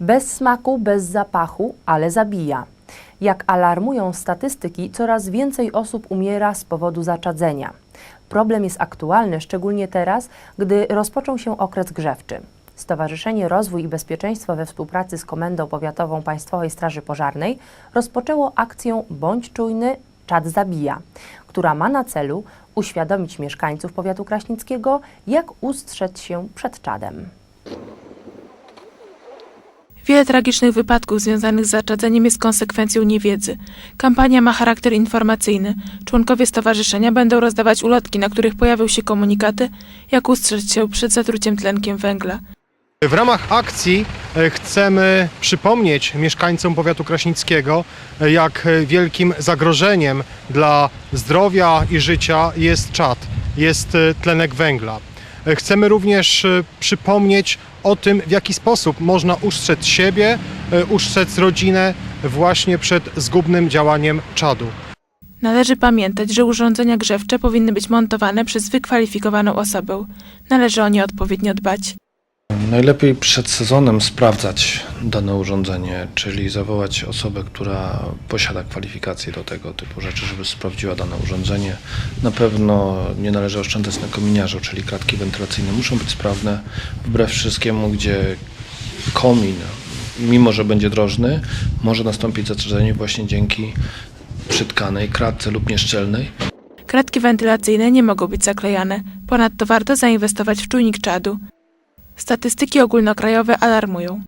Bez smaku, bez zapachu, ale zabija. Jak alarmują statystyki, coraz więcej osób umiera z powodu zaczadzenia. Problem jest aktualny, szczególnie teraz, gdy rozpoczął się okres grzewczy. Stowarzyszenie Rozwój i Bezpieczeństwo we współpracy z Komendą Powiatową Państwowej Straży Pożarnej rozpoczęło akcję Bądź czujny, czad zabija, która ma na celu uświadomić mieszkańców powiatu kraśnickiego, jak ustrzec się przed czadem. Wiele tragicznych wypadków związanych z zaczadzeniem jest konsekwencją niewiedzy. Kampania ma charakter informacyjny. Członkowie stowarzyszenia będą rozdawać ulotki, na których pojawią się komunikaty, jak ustrzec się przed zatruciem tlenkiem węgla. W ramach akcji e, chcemy przypomnieć mieszkańcom powiatu kraśnickiego, e, jak wielkim zagrożeniem dla zdrowia i życia jest czad, jest e, tlenek węgla. E, Chcemy również e, przypomnieć o tym, w jaki sposób można ustrzec siebie, e, ustrzec rodzinę właśnie przed zgubnym działaniem czadu. Należy pamiętać, że urządzenia grzewcze powinny być montowane przez wykwalifikowaną osobę. Należy o nie odpowiednio dbać. Najlepiej przed sezonem sprawdzać dane urządzenie, czyli zawołać osobę, która posiada kwalifikacje do tego typu rzeczy, żeby sprawdziła dane urządzenie. Na pewno nie należy oszczędzać na kominiarzu, czyli kratki wentylacyjne muszą być sprawne, wbrew wszystkiemu, gdzie komin, mimo że będzie drożny, może nastąpić zatrzedzenie właśnie dzięki przytkanej kratce lub nieszczelnej. Kratki wentylacyjne nie mogą być zaklejane. Ponadto warto zainwestować w czujnik czadu. Statystyki ogólnokrajowe alarmują.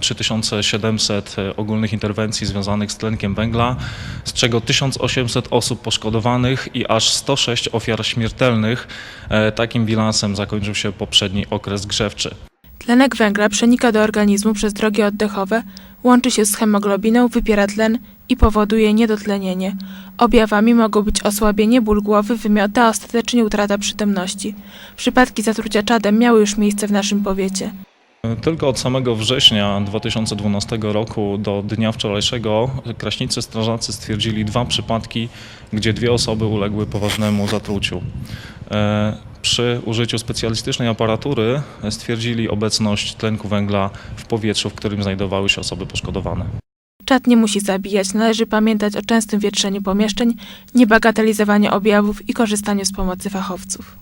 3700 ogólnych interwencji związanych z tlenkiem węgla, z czego 1800 osób poszkodowanych i aż 106 ofiar śmiertelnych. E, Takim bilansem zakończył się poprzedni okres grzewczy. Tlenek węgla przenika do organizmu przez drogi oddechowe, łączy się z hemoglobiną, wypiera tlen i powoduje niedotlenienie. Objawami mogą być osłabienie, ból głowy, wymioty, a ostatecznie utrata przytomności. Przypadki zatrucia czadem miały już miejsce w naszym powiecie. Tylko od samego września 2012 roku do dnia wczorajszego kraśnicy strażacy stwierdzili dwa przypadki, gdzie dwie osoby uległy poważnemu zatruciu. Przy użyciu specjalistycznej aparatury stwierdzili obecność tlenku węgla w powietrzu, w którym znajdowały się osoby poszkodowane. Czad nie musi zabijać, należy pamiętać o częstym wietrzeniu pomieszczeń, niebagatelizowaniu objawów i korzystaniu z pomocy fachowców.